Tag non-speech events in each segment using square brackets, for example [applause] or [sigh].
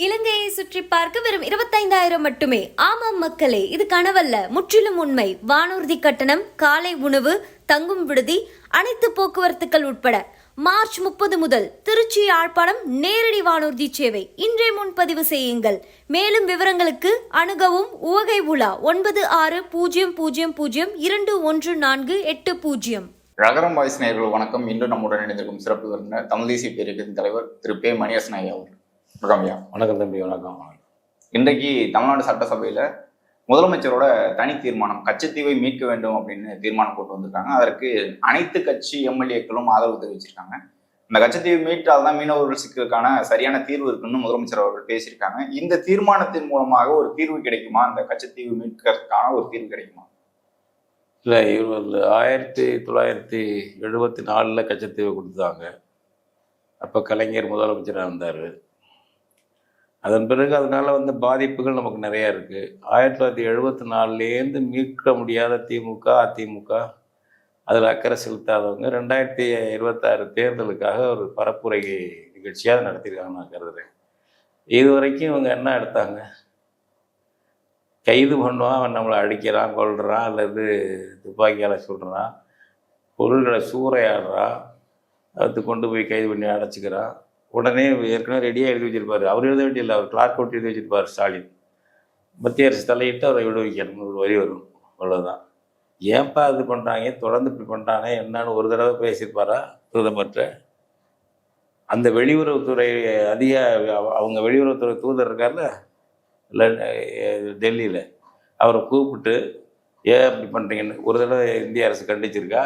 இலங்கையை சுற்றி பார்க்க வெறும் இருபத்தைந்தாயிரம் மட்டுமே. ஆமாம் மக்களே இது கனவல்ல. முற்றிலும் உண்மை. வானூர்தி கட்டணம் காலை உணவு தங்கும் விடுதி அனைத்து போக்குவரத்துக்கள் உட்பட. மார்ச் முப்பது முதல் திருச்சி யாழ்ப்பாணம் நேரடி வானூர்தி சேவை. இன்றே முன்பதிவு செய்யுங்கள். மேலும் விவரங்களுக்கு அணுகவும் உவகை உலா ஒன்பது ஆறு பூஜ்ஜியம் பூஜ்ஜியம் பூஜ்ஜியம் இரண்டு ஒன்று நான்கு எட்டு பூஜ்ஜியம். ரகரம் வாய்ஸ் நேர்கள் வணக்கம். இன்று நம்முடன் இணைந்திருக்கும் சிறப்பு விருந்தினர் தமிழ் தேசிய பேரவையின் தலைவர் திரு. பே. மணியசன் ஐயா அவர்கள். ஐயா. வணக்கம் தம்பி வணக்கம். இன்றைக்கு தமிழ்நாடு சட்டசபையில முதலமைச்சரோட தனி தீர்மானம் கச்சத்தீவை மீட்க வேண்டும் அப்படின்னு தீர்மானம் போட்டு வந்திருக்காங்க. அதற்கு அனைத்து கட்சி எம்எல்ஏக்களும் ஆதரவு தெரிவிச்சிருக்காங்க. இந்த கச்சத்தீவை மீட்டால் தான் மீனவர்கள் சிக்கலுக்கான சரியான தீர்வு இருக்குன்னு முதலமைச்சர் அவர்கள் பேசியிருக்காங்க. இந்த தீர்மானத்தின் மூலமாக ஒரு தீர்வு கிடைக்குமா? இந்த கச்சத்தீவு மீட்கிறதுக்கான ஒரு தீர்வு கிடைக்குமா? இல்லை இவர் ஆயிரத்தி தொள்ளாயிரத்தி எழுபத்தி நாலில் கச்சத்தீவை கொடுத்தாங்க. அப்போ கலைஞர் முதலமைச்சராக இருந்தார். அதன் பிறகு அதனால் வந்து பாதிப்புகள் நமக்கு நிறையா இருக்குது ஆயிரத்தி தொள்ளாயிரத்தி எழுபத்தி நாலுலேருந்து மீட்க முடியாத திமுக அதிமுக அதில் அக்கறை செலுத்தாதவங்க ரெண்டாயிரத்தி இருபத்தாறு தேர்தலுக்காக ஒரு பரப்புரை நிகழ்ச்சியாக நடத்தியிருக்காங்க நான் கருதுகிறேன் இது வரைக்கும் இவங்க என்ன எடுத்தாங்க? கைது பண்ணுவான் அவன் நம்மளை அடிக்கிறான் கொள்கிறான் அல்லது துப்பாக்கியால் சுடுறான் பொருள்களை சூறையாடுறான் அது கொண்டு போய் கைது பண்ணி அடைச்சிக்கிறான். உடனே ஏற்கனவே ரெடியாக எழுதி வச்சிருப்பார். அவர் எழுத வேண்டியதில்லை. அவர் கிளார்க் அவுட் எழுதி வச்சிருப்பார் ஸ்டாலின். மத்திய அரசு தலையிட்டு அவரை விடுவிக்கணும் ஒரு வரி வரும். அவ்வளோதான் ஏன்பா இது பண்ணுறாங்க தொடர்ந்து இப்படி பண்ணுறாங்க என்னன்னு ஒரு தடவை பேசியிருப்பாரா பிரதமர்கிட்ட? அந்த வெளியுறவுத்துறை அதிக அவங்க வெளியுறவுத்துறை தூதர் இருக்கார்ல? இல்லை டெல்லியில். அவரை கூப்பிட்டு ஏன் அப்படி பண்ணுறீங்கன்னு ஒரு தடவை இந்திய அரசு கண்டிச்சிருக்கா?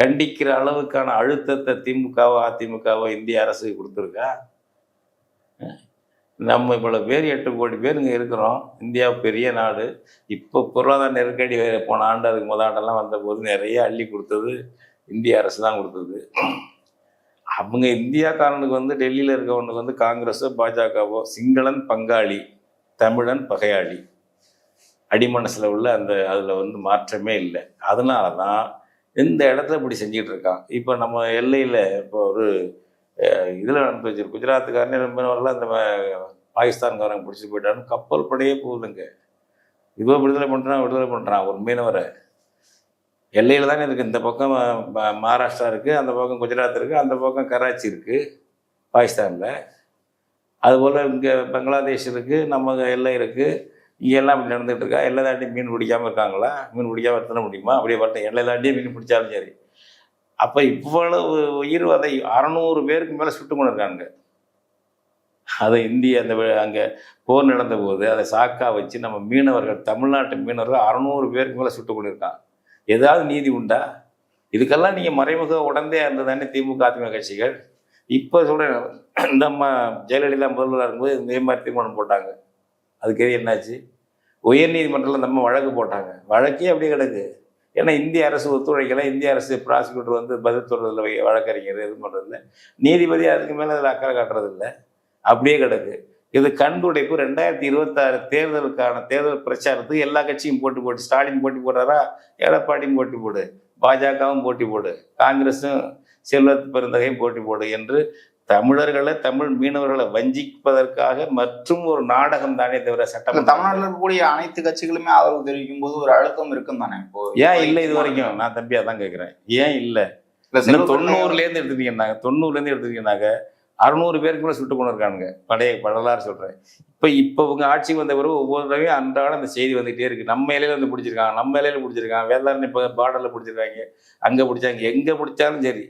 கண்டிக்கிற அளவுக்கான அழுத்தத்தை திமுகவோ அதிமுகவோ இந்திய அரசு கொடுத்துருக்கா? நம்ம இவ்வளோ பேர் எட்டு கோடி பேர் இங்கே இருக்கிறோம். இந்தியா பெரிய நாடு. இப்போ பொருளாதார நெருக்கடி போன ஆண்டு அதுக்கு முத ஆண்டெல்லாம் வந்தபோது நிறைய அள்ளி கொடுத்தது இந்திய அரசு தான் கொடுத்தது. அவங்க இந்தியாக்காரனுக்கு வந்து டெல்லியில் இருக்கவனுக்கு வந்து காங்கிரஸோ பாஜகவோ சிங்களன் பங்காளி தமிழன் பகையாளி. அடிமனசில் உள்ள அந்த அதில் வந்து மாற்றமே இல்லை. அதனால தான் இந்த இடத்துல இப்படி செஞ்சுட்டு இருக்கான் இப்போ நம்ம எல்லையில் இப்போ ஒரு இதில் நடந்து வச்சு குஜராத்துக்காரனே ரொம்ப அந்த இந்த பாகிஸ்தான்காரங்க பிடிச்சி போயிட்டான்னு கப்பல் படையே போகுதுங்க. இவன் விடுதலை பண்ணுறான் விடுதலை பண்ணுறான் ஒரு மீனவரை. எல்லையில் தானே இருக்குது இந்த பக்கம் ம- மகாராஷ்டிரா இருக்குது அந்த பக்கம் குஜராத் இருக்குது அந்த பக்கம் கராச்சி இருக்குது பாகிஸ்தானில். அதுபோல் இங்கே பங்களாதேஷ் இருக்குது நம்ம எல்லை இருக்குது இங்கே எல்லாம் இப்படி நடந்துகிட்டு இருக்கா? எல்லா தாண்டி மீன் பிடிக்காமல் இருக்காங்களா? மீன் பிடிக்காம எத்தனை முடியுமா? அப்படியே வரட்டும் எல்லா தாண்டியே மீன் பிடிச்சாலும் சரி. அப்போ இவ்வளவு உயிர் வதை அறநூறு பேருக்கு மேலே சுட்டு கொண்டு இருக்காங்க அதை இந்திய அந்த அங்கே போர் நடந்த போது அதை சாக்கா வச்சு நம்ம மீனவர்கள் தமிழ்நாட்டு மீனவர்கள் அறநூறு பேருக்கு மேலே சுட்டு கொண்டிருக்கான் ஏதாவது நீதி உண்டா? இதுக்கெல்லாம் நீங்கள் மறைமுக உடந்தே இருந்ததானே திமுக அதிமுக கட்சிகள்? இப்போ சொல்கிறேன் நம்ம ஜெயலலிதா முதல்வராக இருக்கும்போது இதே மாதிரி தீர்மானம் போட்டாங்க. அதுக்கு என்னாச்சு? உயர்நீதிமன்றத்தில் நம்ம வழக்கு போட்டாங்க. வழக்கே அப்படியே கிடக்கு. ஏன்னா இந்திய அரசு ஒத்துழைக்கலை. இந்திய அரசு ப்ராசிக்யூட்டர் வந்து பதில் சொல்கிறதில்ல வழக்கறிஞர் எதுவும் பண்ணுறதில்ல நீதிபதி அதுக்கு மேலே அதில் அக்கறை காட்டுறதில்ல. அப்படியே கிடக்கு. இது கண்டுடைப்பு ரெண்டாயிரத்தி இருபத்தாறு தேர்தலுக்கான தேர்தல் பிரச்சாரத்துக்கு எல்லா கட்சியும் போட்டி போட்டு ஸ்டாலின் போட்டி போடுறாரா? எடப்பாடியும் போட்டி போடு. பாஜகவும் போட்டி போடு. காங்கிரஸும் செல்வத் பெருந்தகையும் போட்டி போடு என்று தமிழர்களை தமிழ் மீனவர்களை வஞ்சிப்பதற்காக மற்றும் ஒரு நாடகம் தானே தவிர சட்டம் தமிழ்நாட்டில் இருக்கக்கூடிய அனைத்து கட்சிகளுமே ஆதரவு தெரிவிக்கும் போது ஒரு அழுத்தம் இருக்கும் தானே இப்போ? ஏன் இல்லை இது வரைக்கும்? நான் தம்பி அதான் கேட்குறேன் ஏன் இல்லை? தொண்ணூறுலேருந்து எடுத்துட்டீங்கன்னாங்க தொண்ணூறுலேருந்து எடுத்துட்டீங்கன்னாக்க அறுநூறு பேருக்கு கூட சுட்டு கொண்டு இருக்கானுங்க பழைய படலாறு சொல்கிறேன் இப்போ இப்போ இவங்க ஆட்சிக்கு வந்த பிறகு ஒவ்வொரு தடவையும் அன்றாடம் அந்த செய்தி வந்துகிட்டே இருக்கு. நம்ம இலையில வந்து பிடிச்சிருக்காங்க நம்ம இலையில பிடிச்சிருக்காங்க. வேதாரணி இப்போ பார்டரில் பிடிச்சிருக்காங்க. அங்கே பிடிச்சாங்க. எங்கே பிடிச்சாலும் சரி.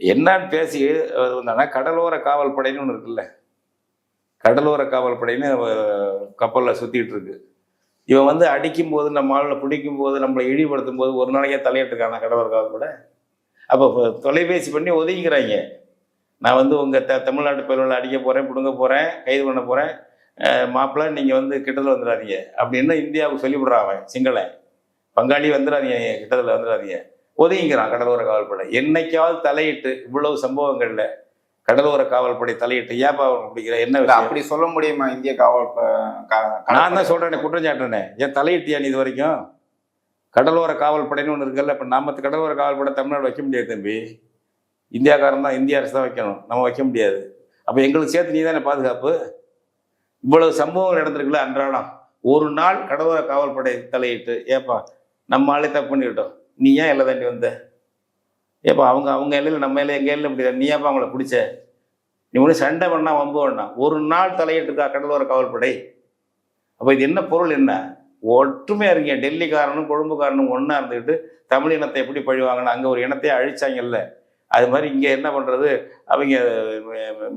என்னன்னு பேசி அஹ், வந்தாங்கன்னா கடலோர காவல் படைன்னு ஒன்று இருக்குல்ல? கடலோர காவல் படைன்னு கப்பலில் சுற்றிட்டு இருக்கு. இவன் வந்து அடிக்கும் போது நம்ம ஆளில் பிடிக்கும் போது நம்மளை இழிவுபடுத்தும் போது ஒரு நாளைக்கே தலையிட்டுருக்காங்க கடலோர காவல் படை. அப்போ தொலைபேசி பண்ணி ஒதுங்கிக்கிறாங்க. நான் வந்து உங்கள் த தமிழ்நாட்டு பயிர்களை அடிக்க போகிறேன் பிடுங்க போகிறேன் கைது பண்ண போகிறேன் மாப்பிள்ளை நீங்கள் வந்து கிட்டத்தில் வந்துடாதீங்க. அப்படின்னு இந்தியாவுக்கு சொல்லிவிடுறான் அவன் சிங்களன். பங்காளி வந்துடாதீங்க கிட்டத்தில் வந்துடாதீங்க. ஒதுங்கிக்கிறான் கடலோர காவல்படை. என்னைக்காவது தலையிட்டு இவ்வளவு சம்பவங்கள்ல கடலோர காவல்படை தலையிட்டு ஏப்பா பிடிக்கிற? என்ன? அப்படி சொல்ல முடியுமா இந்திய காவல் நான் தான் சொல்றேனே குற்றம் சாட்டுறேனே. ஏன் தலையிட்டியா நீ இது வரைக்கும் கடலோர காவல்படைன்னு ஒன்று இருக்குல்ல இப்போ நாம கடலோர காவல்படை தமிழ்நாடு வைக்க முடியாது தம்பி. இந்தியாக்காரன் தான் இந்திய அரசு தான் வைக்கணும். நம்ம வைக்க முடியாது. அப்போ எங்களுக்கு சேர்த்து நீ தானே பாதுகாப்பு? இவ்வளவு சம்பவங்கள் நடந்திருக்குல்ல அன்றாடம். ஒரு நாள் கடலோர காவல்படை தலையிட்டு ஏப்பா நம்ம ஆளே தப்பு பண்ணிக்கிட்டோம். நீ ஏன் எல்லை தாண்டி வந்த? ஏப்பா அவங்க அவங்க எல்லையில் நம்ம எல்லை எங்கள் எல்லையில் இப்படி நீ ஏப்பா அவங்கள பிடிச்ச? நீ ஒன்றும் சண்டை பண்ணா வம்பு வேண்டாம். ஒரு நாள் தலையிட்டுருக்கா கடலோர காவல்படை. அப்போ இது என்ன பொருள் என்ன? ஒற்றுமையாக இருக்கீங்க. டெல்லிக்காரனும் கொழும்புக்காரனும் ஒன்றா இருந்துக்கிட்டு தமிழ் இனத்தை எப்படி பழிவாங்கன்னு அங்கே ஒரு இனத்தையே அழிச்சாங்கல்ல? அது மாதிரி இங்கே என்ன பண்ணுறது அவங்க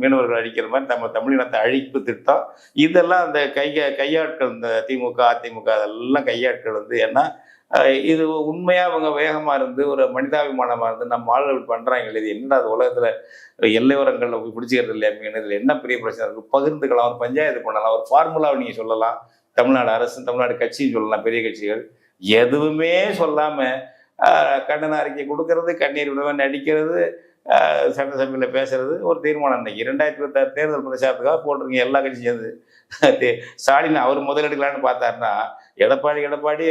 மீனவர்கள் அழிக்கிற மாதிரி நம்ம தமிழ் இனத்தை அழிப்பு திட்டம். இதெல்லாம் அந்த கை கையாட்கள் இந்த திமுக அதிமுக அதெல்லாம் கையாட்கள் வந்து ஏன்னா இது உண்மையாக அவங்க வேகமாக இருந்து ஒரு மனிதாபிமானமாக இருந்து நம்ம ஆளுகள் பண்ணுறாங்க இது என்ன அது உலகத்தில் எல்லையோரங்களில் போய் பிடிச்சிக்கிறது இல்லையா? இதில் என்ன பெரிய பிரச்சனை இருக்குது பகிர்ந்துக்கலாம். ஒரு பஞ்சாயத்து பண்ணலாம். ஒரு ஃபார்முலாவை நீங்கள் சொல்லலாம். தமிழ்நாடு அரசு தமிழ்நாடு கட்சின்னு சொல்லலாம். பெரிய கட்சிகள் எதுவுமே சொல்லாமல் கண்டன அறிக்கை கொடுக்கறது கண்ணீர் விடவே நடிக்கிறது சட்ட சட்டசபையில் பேசுறது ஒரு தீர்மானம் இன்னைக்கு. இரண்டாயிரத்தி இருபத்தாறு தேர்தல் பிரச்சாரத்துக்காக போட்டிருக்கீங்க. எல்லா கட்சியும் சேர்ந்து. [laughs] ஸ்டாலின் அவர் முதலெடுக்கலான்னு பார்த்தாருன்னா எடப்பாடி எடப்பாடி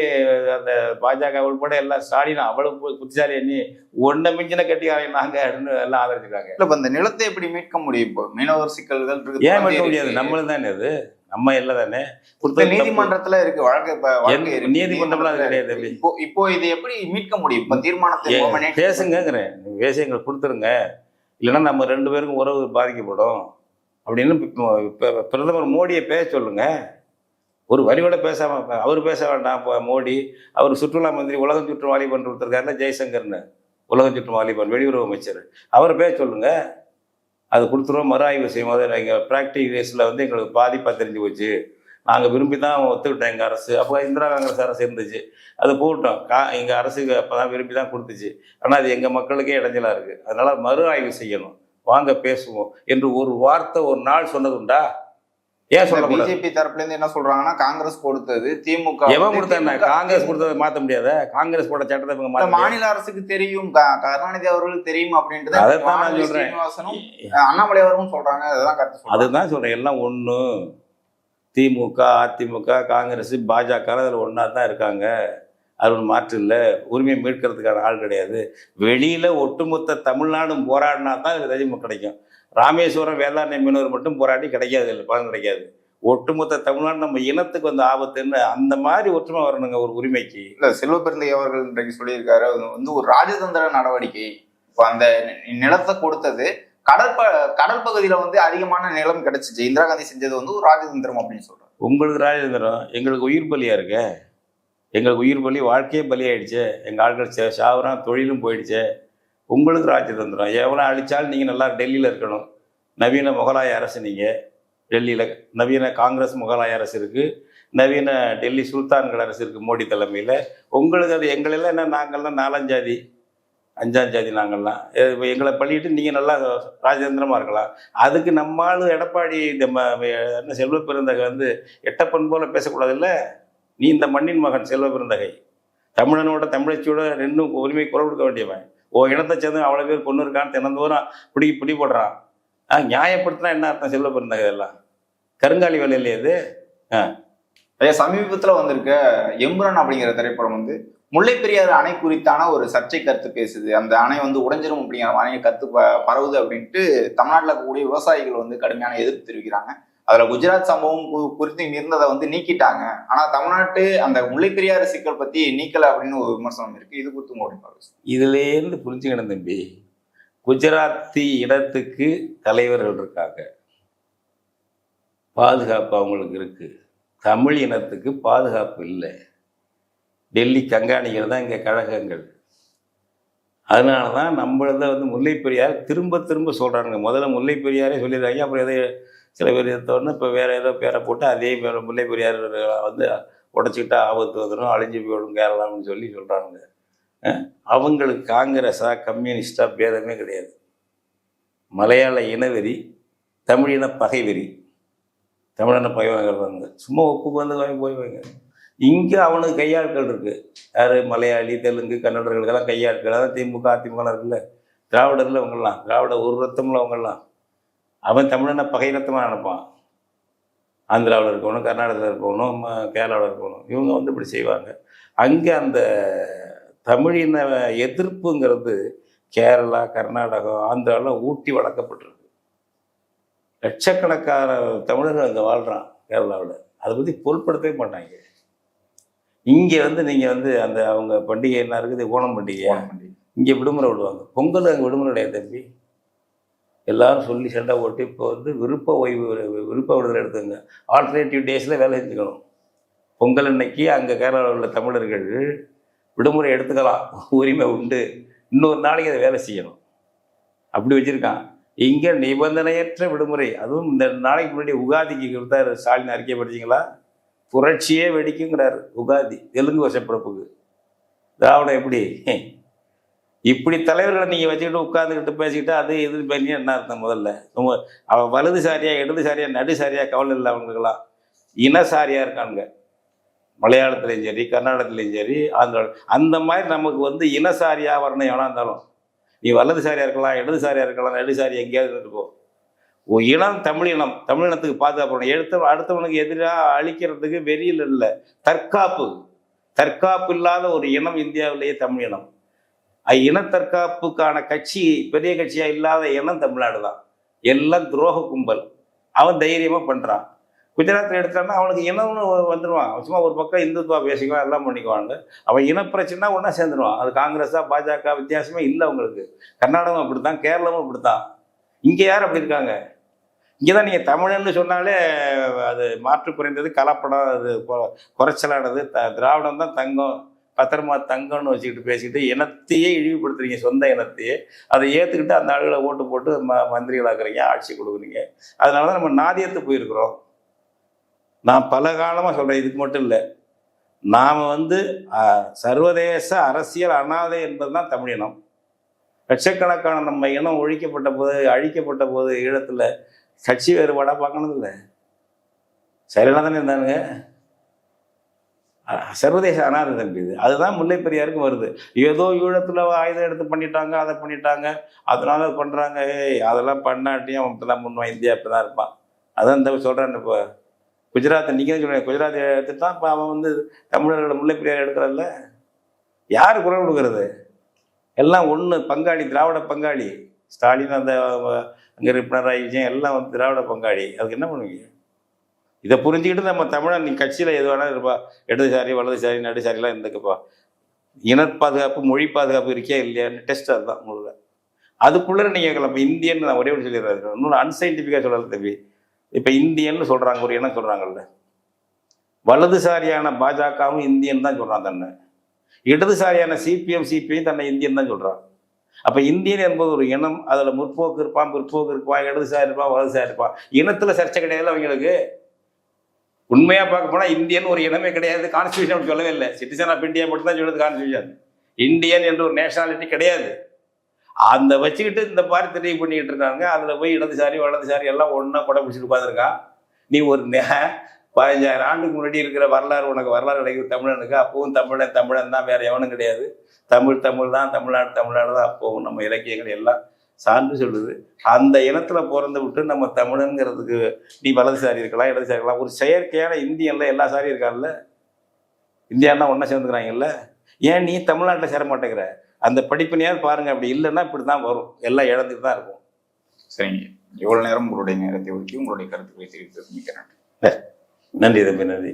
அந்த பாஜக உள்பட எல்லாம் ஸ்டாலின் அவ்வளவு புத்திசாலி எண்ணி ஒன்றை மிஞ்சின கட்டிக்காரங்க நாங்க அப்படின்னு எல்லாம் ஆதரிச்சிருக்காங்க. இல்ல இப்ப இந்த நிலத்தை எப்படி மீட்க முடியும்? இப்போ மீனவர் சிக்கல்கள் இருக்கு ஏன் மீட்க முடியாது. நம்மளும் தானே அது நம்ம இல்லை தானே? தப்பு. நீதிமன்றத்துல இருக்கு வழக்கு இப்ப. நீதிமன்றம்லாம் அது கிடையாது. இப்போ இப்போ இது எப்படி மீட்க முடியும்? இப்ப தீர்மானத்தை ஏ, மூலமா நீட்டி- பேசுங்கங்கிறேன். நீங்க பேசி எங்களுக்கு கொடுத்துருங்க. இல்லைன்னா நம்ம ரெண்டு பேருக்கும் உறவு பாதிக்கப்படும். அப்படின்னு பிரதமர் மோடியை பேச சொல்லுங்க. ஒரு வரியோட பேசாம அவர் பேச வேண்டாம் இப்போ மோடி. அவர் சுற்றுலா மந்திரி உலகம் சுற்று வாலிபன் கொடுத்துருக்காருல ஜெய்சங்கர்னு. உலகம் சுற்று வாலிபன் வெளியுறவு அமைச்சர். அவரை பேச சொல்லுங்க. அது கொடுத்துருவோம். மறு ஆய்வு செய்யும் போது எங்கள் ப்ராக்டிகல்ஸில் வந்து எங்களுக்கு பாதிப்பாக தெரிஞ்சு போச்சு. நாங்கள் விரும்பி தான் ஒத்துக்கிட்டோம் எங்கள் அரசு. அப்போ இந்திரா காங்கிரஸ் அரசு இருந்துச்சு. அது போட்டோம். கா எங்கள் அரசுக்கு அப்போ தான் விரும்பி தான் கொடுத்துச்சு. ஆனால் அது எங்கள் மக்களுக்கே இடைஞ்சலாக இருக்குது அதனால் மறு ஆய்வு செய்யணும். வாங்க பேசுவோம். என்று ஒரு வார்த்தை ஒரு நாள் சொன்னதுண்டா ஏன் சொல்லக்கூடாது? பிஜேபி தரப்புல இருந்து என்ன சொல்றாங்கன்னா காங்கிரஸ் கொடுத்தது திமுக எவன் கொடுத்தா காங்கிரஸ் கொடுத்ததை மாற்ற முடியாத? காங்கிரஸ் போட்ட சட்டத்தை இவங்க. மாநில அரசுக்கு தெரியும். கருணாநிதி அவர்களுக்கு தெரியும் அப்படின்ட்டு தான் அதைத்தான் நான் சொல்றேன். அண்ணாமலை அவர்களும் சொல்றாங்க. அதெல்லாம் சொல்றாங்க. அதுதான் சொல்றேன். எல்லாம் ஒன்று திமுக அதிமுக காங்கிரஸ் பாஜக அதில் ஒன்றா தான் இருக்காங்க. அது ஒன்று மாற்று இல்லை. உரிமையை மீட்கிறதுக்கான ஆள் கிடையாது. வெளியில் ஒட்டுமொத்த தமிழ்நாடும் போராடினா தான் இது தஜிமு கிடைக்கும். ராமேஸ்வரம் வேதாரண்ய மீனவர் மட்டும் போராடி கிடைக்காது இல்லை பலன் கிடைக்காது. ஒட்டுமொத்த தமிழ்நாடு நம்ம இனத்துக்கு வந்து ஆபத்துன்னு அந்த மாதிரி ஒற்றுமை வரணுங்க ஒரு உரிமைக்கு. இல்ல செல்வ பெருந்தை அவர்கள் இன்றைக்கு சொல்லியிருக்காரு. அது வந்து ஒரு ராஜதந்திர நடவடிக்கை. இப்போ அந்த நிலத்தை கொடுத்தது கடற்ப கடல் பகுதியில வந்து அதிகமான நிலம் கிடைச்சிச்சு. இந்திரா காந்தி செஞ்சது வந்து ஒரு ராஜதந்திரம் அப்படின்னு சொல்றாரு. உங்களுக்கு ராஜேந்திரம் எங்களுக்கு உயிர் பலியா இருக்க? எங்களுக்கு உயிர் பலி வாழ்க்கையே பலியாயிடுச்சு. எங்கள் ஆட்கள் சாவுறான் தொழிலும் போயிடுச்சே. உங்களுக்கு ராஜதந்திரம் எவ்வளோ அழிச்சாலும் நீங்கள் நல்லா டெல்லியில் இருக்கணும். நவீன முகலாய அரசு நீங்கள் டெல்லியில் நவீன காங்கிரஸ் முகலாய அரசு இருக்குது நவீன டெல்லி சுல்தான்கள் அரசு இருக்குது மோடி தலைமையில். உங்களுக்கு அது எங்களெல்லாம் என்ன நாங்கள்லாம் நாலஞ்சாதி அஞ்சாம் ஜாதி நாங்கள்லாம். எங்களை பள்ளிட்டு நீங்கள் நல்லா ராஜதந்திரமாக இருக்கலாம். அதுக்கு நம்மால் எடப்பாடி இந்த ம- என்ன செல்வ பெருந்தகை வந்து எட்டப்பன் போல பேசக்கூடாதுல்ல? நீ இந்த மண்ணின் மகன் செல்வ பெருந்தகை. தமிழனோட தமிழச்சியோட ரெண்டும் உரிமை குரல் கொடுக்க வேண்டியவன். ஓ இனத்தை சேர்ந்து அவ்வளோ பேர் கொண்டு இருக்கான்னு தினந்தோறும் பிடி பிடி போடுறான். ஆ நியாயப்படுத்தினா என்ன அர்த்தம்? செல்ல பிறந்தாங்க இதெல்லாம். கருங்காலி வேலை இல்லையா இது? அதே சமீபத்தில் வந்திருக்க எம்புரன் அப்படிங்கிற திரைப்படம் வந்து முல்லை பெரியார் அணை குறித்தான ஒரு சர்ச்சை கருத்து பேசுது. அந்த அணை வந்து உடைஞ்சிரும் அப்படிங்கிற அணையை கருத்து ப- பரவுது அப்படின்ட்டு தமிழ்நாட்டில் இருக்கக்கூடிய விவசாயிகள் வந்து கடுமையான எதிர்ப்பு தெரிவிக்கிறாங்க. அதுல குஜராத் சம்பவம் குறித்து இருந்ததை வந்து நீக்கிட்டாங்க. ஆனா தமிழ்நாட்டு அந்த முல்லைப்பெரியாறு சிக்கல் பத்தி நீக்கல அப்படின்னு ஒரு விமர்சனம் இருக்கு. இது குறித்து உங்களுடைய இருந்து சார். புரிஞ்சுக்கணும் தம்பி. குஜராத்தி இடத்துக்கு தலைவர்கள் இருக்காங்க. பாதுகாப்பு அவங்களுக்கு இருக்கு. தமிழ் இனத்துக்கு பாதுகாப்பு இல்லை. டெல்லி கண்காணிகள் தான் இங்கே கழகங்கள். அதனால தான் நம்மளத வந்து முல்லைப்பெரியார் திரும்ப திரும்ப சொல்கிறாங்க முதல்ல முல்லைப்பெரியாரே சொல்லிடுறாங்க அப்புறம் எதை சில பேர் எடுத்தோடனே இப்போ வேறு ஏதோ பேரை போட்டு அதே பேர் முல்லை பெரியார் வந்து உடச்சிக்கிட்டா ஆபத்து வந்துடும் அழிஞ்சு போயிடும் கேரளான்னு சொல்லி சொல்கிறாங்க அவங்களுக்கு காங்கிரஸா கம்யூனிஸ்டா பேதமே கிடையாது. மலையாள இனவெறி தமிழின பகைவெறி. தமிழன பகைவங்கிறவங்க சும்மா ஒப்புக்கு வந்து வாங்கி போய்வாங்க இங்கே அவனுக்கு கையாட்கள் இருக்குது யார்? மலையாளி தெலுங்கு கன்னடர்களுக்கெல்லாம் கையாட்கள். அதான் திமுக அதிமுகலாம் இருக்குல்ல. திராவிடரில் அவங்கெல்லாம். திராவிட ஒரு ரத்தமில் அவங்கெல்லாம் அவன் தமிழனை பகை ரத்தமாக நினைப்பான். ஆந்திராவில் இருக்கணும் கர்நாடகத்தில் இருக்கணும் கேரளாவில் இருக்கணும் இவங்க வந்து இப்படி செய்வாங்க. அங்கே அந்த தமிழின எதிர்ப்புங்கிறது கேரளா கர்நாடகம் ஆந்திராவில் ஊட்டி வளர்க்கப்பட்டிருக்கு. லட்சக்கணக்கான தமிழர்கள் அங்கே வாழ்கிறான் கேரளாவில். அதை பற்றி பொருட்படுத்தவே மாட்டாங்க. இங்கே வந்து நீங்கள் வந்து அந்த அவங்க பண்டிகை என்ன இருக்குது? ஓணம் பண்டிகை. ஓணம் பண்டிகை. இங்கே விடுமுறை விடுவாங்க. பொங்கல் அங்கே விடுமுறை கிடையாது தம்பி? எல்லாரும் சொல்லி சண்டை போட்டு இப்போ வந்து விருப்ப ஓய்வு விருப்ப விடுதலை எடுத்துங்க ஆல்டர்னேட்டிவ் டேஸில் வேலை செஞ்சுக்கணும். பொங்கல் அன்னைக்கு அங்கே கேரளாவில் உள்ள தமிழர்கள் விடுமுறை எடுத்துக்கலாம். உரிமை உண்டு. இன்னொரு நாளைக்கு அதை வேலை செய்யணும். அப்படி வச்சுருக்கான். இங்கே நிபந்தனையற்ற விடுமுறை. அதுவும் இந்த நாளைக்கு முன்னாடி உகாதிக்கு கொடுத்தார். ஸ்டாலின் அறிக்கை படிச்சிங்களா? புரட்சியே வெடிக்குங்கிறார். உகாதி. தெலுங்கு வருஷப்பிறப்புக்கு திராவிடம் எப்படி? இப்படி தலைவர்களை நீங்கள் வச்சுக்கிட்டு உட்காந்துக்கிட்டு பேசிக்கிட்டு அது இது பண்ணி என்ன அர்த்தம் முதல்ல? நம்ம அவன் வலதுசாரியா இடதுசாரியா நடுசாரியா கவலை இல்லை அவங்களுக்கெல்லாம். இனசாரியாக இருக்கானுங்க. மலையாளத்துலேயும் சரி கர்நாடகத்துலேயும் சரி ஆந்திரா அந்த மாதிரி நமக்கு வந்து இனசாரியாக வரணும் எவனா இருந்தாலும். நீ வலதுசாரியாக இருக்கலாம் இடதுசாரியாக இருக்கலாம் நடுசாரி எங்கேயாவது இருக்கும் இனம் தமிழ் இனம். தமிழ் இனத்துக்கு பாதுகாப்பு எடுத்த அடுத்தவனுக்கு எதிராக அழிக்கிறதுக்கு வெறியில் இல்லை. தற்காப்பு. தற்காப்பு இல்லாத ஒரு இனம் இந்தியாவிலேயே தமிழ் இனம். இன தற்காப்புக்கான கட்சி பெரிய கட்சியா இல்லாத இனம் தமிழ்நாடு தான். எல்லாம் துரோக கும்பல். அவன் தைரியமா பண்றான். குஜராத்தில் எடுத்தான்னா அவனுக்கு இனம்னு வந்துடுவான் சும்மா ஒரு பக்கம் இந்துத்துவா பேசிக்குவான் எல்லாம் பண்ணிக்குவாங்க அவன் இனப்பிரச்சனைனா ஒன்றா சேர்ந்துருவான். அது காங்கிரஸா பாஜக வித்தியாசமே இல்லை அவங்களுக்கு. கர்நாடகம் அப்படித்தான் கேரளமும் அப்படித்தான். இங்கே யார் அப்படி இருக்காங்க? இங்கே தான் நீங்கள் தமிழன்னு சொன்னாலே அது மாற்று குறைந்தது கலப்படம் அது குறைச்சலானது த திராவிடம் தான் தங்கம். பத்திரமா தங்கம்னு வச்சுக்கிட்டு பேசிக்கிட்டு இனத்தையே இழிவுபடுத்துறீங்க சொந்த இனத்தையே. அதை ஏற்றுக்கிட்டு அந்த ஆளுகளை ஓட்டு போட்டு ம மந்திரிகளாக்குறீங்க ஆட்சி கொடுக்குறீங்க. அதனால தான் நம்ம நாதியத்து போயிருக்கிறோம். நான் பல காலமாக சொல்கிறேன் இதுக்கு மட்டும் இல்லை. நாம் வந்து சர்வதேச அரசியல் அனாதை என்பது தான் தமிழினம் லட்சக்கணக்கான நம்ம இனம் ஒழிக்கப்பட்ட போது அழிக்கப்பட்ட போது ஈழத்தில் கட்சி வேறுபாடாக பார்க்கணும் இல்லை சரியான தானே இருந்தானுங்க? சர்வதேச அனாதை தம்பி இது. அதுதான் முல்லை பெரியாருக்கும் வருது. ஏதோ ஈழத்தில் ஆயுதம் எடுத்து பண்ணிட்டாங்க அதை பண்ணிட்டாங்க. அதனால பண்ணுறாங்க ஏய் அதெல்லாம் பண்ணாட்டியும் அவன் இப்போ தான் பண்ணுவான் இந்தியா இப்போ தான் இருப்பான். அதான் இந்த சொல்கிறேன் இப்போ. குஜராத்தை நீங்கள் சொல்கிறேன் குஜராத் எடுத்துட்டான் இப்போ அவன் வந்து தமிழர்களோட முல்லை பெரியார் எடுக்கிறல்ல யார் குரல் கொடுக்கறது? எல்லாம் ஒன்று பங்காளி திராவிட பங்காளி. ஸ்டாலின் அந்த அங்கே பினராயி விஜயன் எல்லாம் வந்து திராவிட பங்காளி. அதுக்கு என்ன பண்ணுவீங்க? இதை புரிஞ்சுக்கிட்டு நம்ம தமிழன் நீ கட்சியில் எது வேணாலும் இருப்பா இடதுசாரி வலதுசாரி நடுசாரிலாம் இருந்துக்கப்பா. இன பாதுகாப்பு மொழி பாதுகாப்பு இருக்கே இல்லையான்னு டெஸ்ட் அதுதான் முதல்ல. அதுக்குள்ளே நீங்கள் கேட்கலாம் இப்போ இந்தியன் நான் ஒரே ஒரு சொல்லிடுறேன். இன்னொன்று அன்சைன்டிஃபிக்காக சொல்லலை தம்பி. இப்போ இந்தியன்னு சொல்கிறாங்க ஒரு இனம் சொல்கிறாங்கல்ல வலதுசாரியான பாஜகவும் இந்தியன் தான் சொல்கிறான் தன்னை. இடதுசாரியான சிபிஎம் சிபிஐ தன்னை இந்தியன் தான் சொல்கிறான் அப்போ இந்தியன் என்பது ஒரு இனம். அதில் முற்போக்கு இருப்பான் பிற்போக்கு இருப்பான் இடதுசாரி இருப்பான் வலதுசாரி இருப்பான். இனத்தில் சர்ச்சை கிடையாது அவங்களுக்கு. உண்மையாக பார்க்க போனால் இந்தியன் ஒரு இனமே கிடையாது. கான்ஸ்டியூஷன் அப்படி சொல்லவே இல்லை. சிட்டிசன் ஆஃப் இந்தியா மட்டும் தான் சொல்லுது கான்ஸ்டியூஷன் இந்தியன் என்ற ஒரு நேஷனாலிட்டி கிடையாது. அந்த வச்சுக்கிட்டு இந்த மாதிரி தெரிவு பண்ணிக்கிட்டு இருக்காங்க. அதில் போய் இடதுசாரி வலதுசாரி எல்லாம் ஒன்றா கொடை பிடிச்சிட்டு உட்காந்துருக்கான் நீ ஒரு நே- பதினஞ்சாயிரம் ஆண்டுக்கு முன்னாடி இருக்கிற வரலாறு உனக்கு வரலாறு கிடைக்குது. தமிழனுக்கு அப்பவும் தமிழன் தமிழன் தான். வேற எவனும் கிடையாது. தமிழ் தமிழ் தான். தமிழ்நாடு தமிழ்நாடு தான். அப்பவும் நம்ம இலக்கியங்கள் எல்லாம் சான்று சொல்லுது. அந்த இனத்துல பிறந்து விட்டு நம்ம தமிழனுங்கிறதுக்கு நீ வலதுசாரி இருக்கலாம் இடதுசாரி இருக்கலாம். ஒரு செயற்கையான இந்தியன்ல எல்லா சாரியும் இருக்கான்ல? இந்தியான்னா ஒன்றா சேர்ந்துக்கிறாங்கல்ல? ஏன் நீ தமிழ்நாட்டில் சேர மாட்டேங்கிற? அந்த படிப்பினையாவது பாருங்க அப்படி இல்லைன்னா இப்படி தான் வரும். எல்லாம் இழந்துட்டு தான் இருக்கும். சரிங்க. இவ்வளவு நேரம் உங்களுடைய நேரத்தை ஒதுக்கி உங்களுடைய கருத்துக்களை தெரிவித்தது மிக்க நன்றி. நன்றி தம்பி நன்றி.